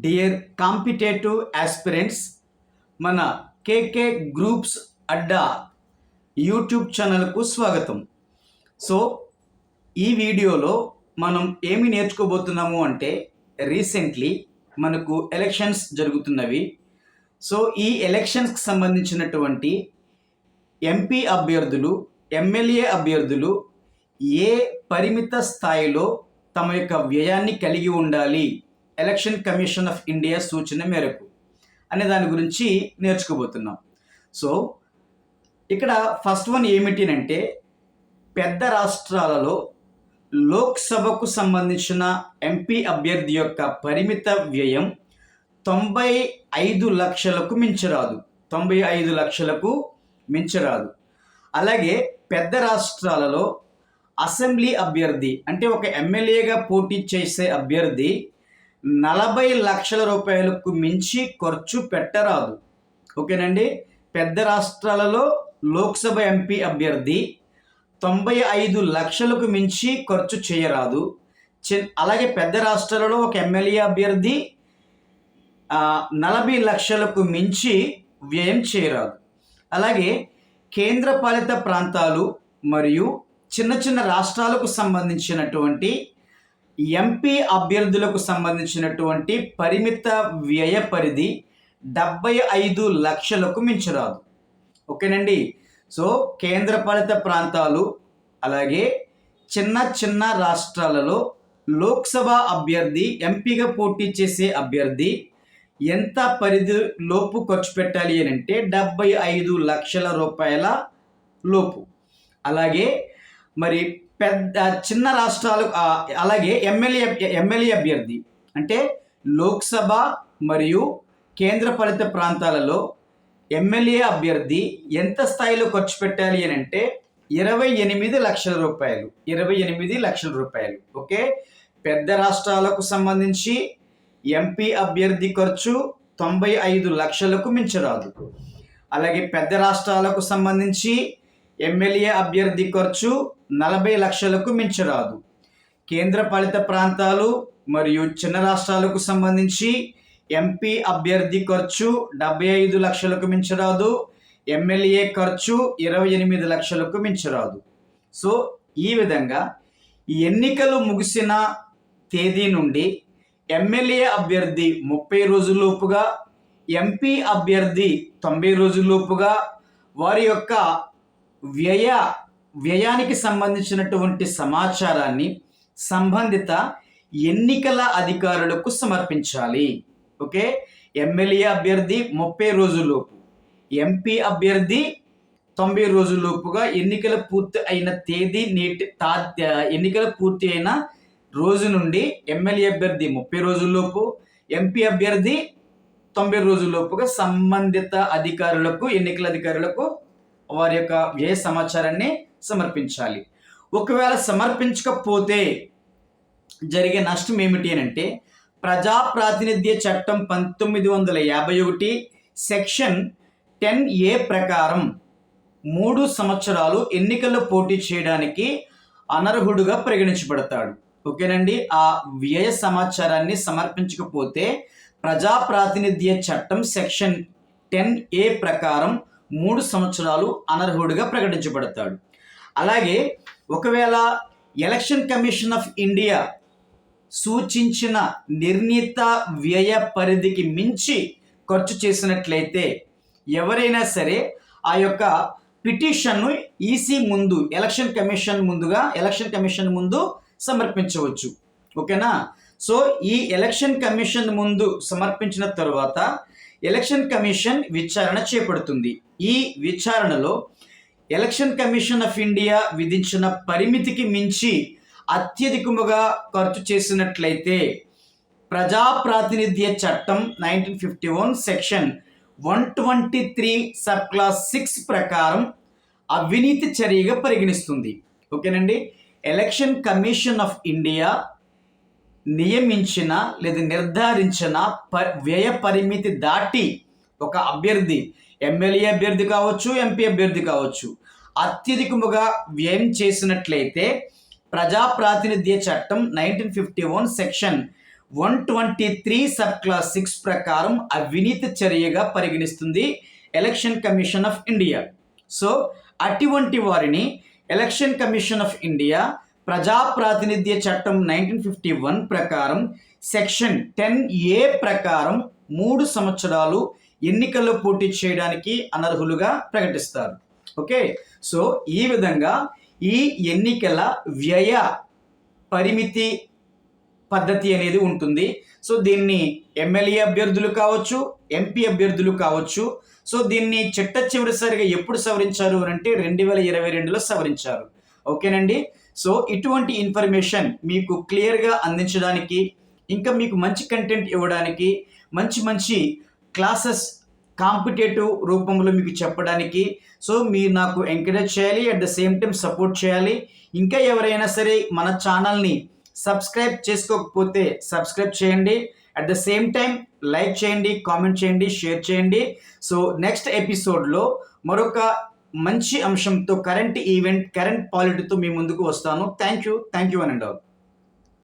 Dear competitive aspirants మన KK groups Adda YouTube ఛానల్కు స్వాగతం. సో ఈ వీడియోలో మనం ఏమి నేర్చుకోబోతున్నాము అంటే రీసెంట్లీ మనకు ఎలక్షన్స్ జరుగుతున్నవి. సో ఈ ఎలక్షన్స్కి సంబంధించినటువంటి ఎంపీ అభ్యర్థులు ఎమ్మెల్యే అభ్యర్థులు ఏ పరిమిత స్థాయిలో తమ యొక్క వ్యయాన్ని కలిగి ఉండాలి? ఎలక్షన్ కమిషన్ ఆఫ్ ఇండియా సూచన మేరకు అనే దాని గురించి నేర్చుకోబోతున్నాం. సో ఇక్కడ ఫస్ట్ వన్ ఏమిటి అంటే పెద్ద రాష్ట్రాలలో లోక్సభకు సంబంధించిన ఎంపీ అభ్యర్థి యొక్క పరిమిత వ్యయం తొంభై ఐదు లక్షలకు మించరాదు. తొంభై ఐదు లక్షలకు మించరాదు. అలాగే పెద్ద రాష్ట్రాలలో అసెంబ్లీ అభ్యర్థి అంటే ఒక ఎమ్మెల్యేగా పోటీ చేసే అభ్యర్థి నలభై లక్షల రూపాయలకు మించి ఖర్చు పెట్టరాదు. ఓకేనండి? పెద్ద రాష్ట్రాలలో లోక్సభ ఎంపీ అభ్యర్థి తొంభై ఐదు లక్షలకు మించి ఖర్చు చేయరాదు. అలాగే పెద్ద రాష్ట్రాలలో ఒక ఎమ్మెల్యే అభ్యర్థి నలభై లక్షలకు మించి వ్యయం చేయరాదు. అలాగే కేంద్రపాలిత ప్రాంతాలు మరియు చిన్న చిన్న రాష్ట్రాలకు సంబంధించినటువంటి ఎంపీ అభ్యర్థులకు సంబంధించినటువంటి పరిమిత వ్యయ పరిధి డెబ్బై ఐదు లక్షలకు మించరాదు. ఓకేనండి? సో కేంద్రపాలిత ప్రాంతాలు అలాగే చిన్న చిన్న రాష్ట్రాలలో లోక్సభ అభ్యర్థి ఎంపీగా పోటీ చేసే అభ్యర్థి ఎంత పరిధి లోపు ఖర్చు పెట్టాలి అని అంటే డెబ్బై ఐదు లక్షల రూపాయల లోపు. అలాగే మరి పెద్ద చిన్న రాష్ట్రాలు అలాగే ఎమ్మెల్యే ఎమ్మెల్యే అభ్యర్థి. అంటే లోక్సభ మరియు కేంద్రపాలిత ప్రాంతాలలో ఎమ్మెల్యే అభ్యర్థి ఎంత స్థాయిలో ఖర్చు పెట్టాలి అని అంటే ఇరవై ఎనిమిది లక్షల రూపాయలు. ఇరవై ఎనిమిది లక్షల రూపాయలు. ఓకే? పెద్ద రాష్ట్రాలకు సంబంధించి ఎంపీ అభ్యర్థి ఖర్చు తొంభై ఐదు లక్షలకు మించరాదు. అలాగే పెద్ద రాష్ట్రాలకు సంబంధించి ఎమ్మెల్యే అభ్యర్థి ఖర్చు నలభై లక్షలకు మించరాదు. కేంద్ర పాలిత ప్రాంతాలు మరియు చిన్న రాష్ట్రాలకు సంబంధించి ఎంపీ అభ్యర్థి ఖర్చు డెబ్బై ఐదు లక్షలకు మించరాదు. ఎమ్మెల్యే ఖర్చు ఇరవై ఎనిమిది లక్షలకు మించరాదు. సో ఈ విధంగా ఎన్నికలు ముగిసిన తేదీ నుండి ఎమ్మెల్యే అభ్యర్థి ముప్పై రోజుల్లోపుగా ఎంపీ అభ్యర్థి తొంభై రోజుల్లోపుగా వారి యొక్క వ్యయ వ్యయానికి సంబంధించినటువంటి సమాచారాన్ని సంబంధిత ఎన్నికల అధికారులకు సమర్పించాలి. ఓకే? ఎమ్మెల్యే అభ్యర్థి ముప్పై రోజుల్లోపు ఎంపీ అభ్యర్థి తొంభై రోజుల్లోపుగా ఎన్నికల పూర్తి అయిన తేదీ నేటి తా ఎన్నికల పూర్తి అయిన రోజు నుండి ఎమ్మెల్యే అభ్యర్థి ముప్పై రోజుల్లోపు ఎంపీ అభ్యర్థి తొంభై రోజుల్లోపుగా సంబంధిత అధికారులకు ఎన్నికల అధికారులకు వారి యొక్క వ్యయ సమాచారాన్ని సమర్పించాలి. ఒకవేళ సమర్పించకపోతే జరిగే నష్టం ఏమిటి అని అంటే ప్రజా ప్రాతినిధ్య చట్టం పంతొమ్మిది వందల యాభై ఒకటి సెక్షన్ టెన్ ఏ ప్రకారం మూడు సంవత్సరాలు ఎన్నికల్లో పోటీ చేయడానికి అనర్హుడుగా పరిగణించబడతాడు. ఓకేనండి? ఆ వ్యయ సమాచారాన్ని సమర్పించకపోతే ప్రజా ప్రాతినిధ్య చట్టం సెక్షన్ టెన్ ఏ ప్రకారం మూడు సంవత్సరాలు అనర్హుడిగా ప్రకటించబడతాడు. అలాగే ఒకవేళ ఎలక్షన్ కమిషన్ ఆఫ్ ఇండియా సూచించిన నిర్ణీత వ్యయ పరిధికి మించి ఖర్చు చేసినట్లయితే ఎవరైనా సరే ఆ యొక్క పిటిషన్ను ఈసీ ముందు ఎలక్షన్ కమిషన్ ముందుగా ఎలక్షన్ కమిషన్ ముందు సమర్పించవచ్చు. ఓకేనా? సో ఈ ఎలక్షన్ కమిషన్ ముందు సమర్పించిన తర్వాత ఎలక్షన్ కమిషన్ విచారణ చేపడుతుంది. ఈ విచారణలో ఎలక్షన్ కమిషన్ ఆఫ్ ఇండియా విధించిన పరిమితికి మించి అత్యధికముగా ఖర్చు చేసినట్లయితే ప్రజా ప్రాతినిధ్య చట్టం nineteen fifty one section one twenty three sub clause six ప్రకారం అవినీతి చర్యగా పరిగణిస్తుంది. ఓకేనండి? ఎలక్షన్ కమిషన్ ఆఫ్ ఇండియా నియమించిన లేదా నిర్ధారించిన ప వ్యయ పరిమితి దాటి ఒక అభ్యర్థి ఎమ్మెల్యే అభ్యర్థి కావచ్చు ఎంపీ అభ్యర్థి కావచ్చు. అత్యధికముగా వ్యయం చేసినట్లయితే ప్రజా ప్రాతినిధ్య చట్టం nineteen fifty one section one twenty three sub clause six ప్రకారం అవినీతి చర్యగా పరిగణిస్తుంది election commission of India. So అటువంటి వారిని ఎలక్షన్ కమిషన్ ఆఫ్ ఇండియా ప్రజాప్రాతినిధ్య చట్టం నైన్టీన్ ఫిఫ్టీ వన్ ప్రకారం సెక్షన్ టెన్ ఏ ప్రకారం మూడు సంవత్సరాలు ఎన్నికల్లో పోటీ చేయడానికి అనర్హులుగా ప్రకటిస్తారు. ఓకే? సో ఈ విధంగా ఈ ఎన్నికల వ్యయ పరిమితి పద్ధతి అనేది ఉంటుంది. సో దీన్ని ఎమ్మెల్యే అభ్యర్థులు కావచ్చు ఎంపీ అభ్యర్థులు కావచ్చు సో దీన్ని చిట్ట చివరిసారిగా ఎప్పుడు సవరించారు అని అంటే రెండు వేల ఇరవై రెండులో సవరించారు. ఓకేనండి? సో ఇటువంటి ఇన్ఫర్మేషన్ మీకు క్లియర్గా అందించడానికి ఇంకా మీకు మంచి కంటెంట్ ఇవ్వడానికి మంచి మంచి క్లాసెస్ కాంపిటేటివ్ రూపంలో మీకు చెప్పడానికి. సో మీరు నాకు ఎంకరేజ్ చేయాలి at the same time support చేయాలి. ఇంకా ఎవరైనా సరే మన ఛానల్ని సబ్స్క్రైబ్ చేసుకోకపోతే సబ్స్క్రైబ్ చేయండి. At the same time like చేయండి కామెంట్ చేయండి షేర్ చేయండి. సో నెక్స్ట్ ఎపిసోడ్లో మరొక మంచి అంశంతో కరెంట్ ఈవెంట్ కరెంట్ పాలిటీతో మీ ముందుకు వస్తాను. థ్యాంక్ యూ థ్యాంక్ యూ అని ఆల్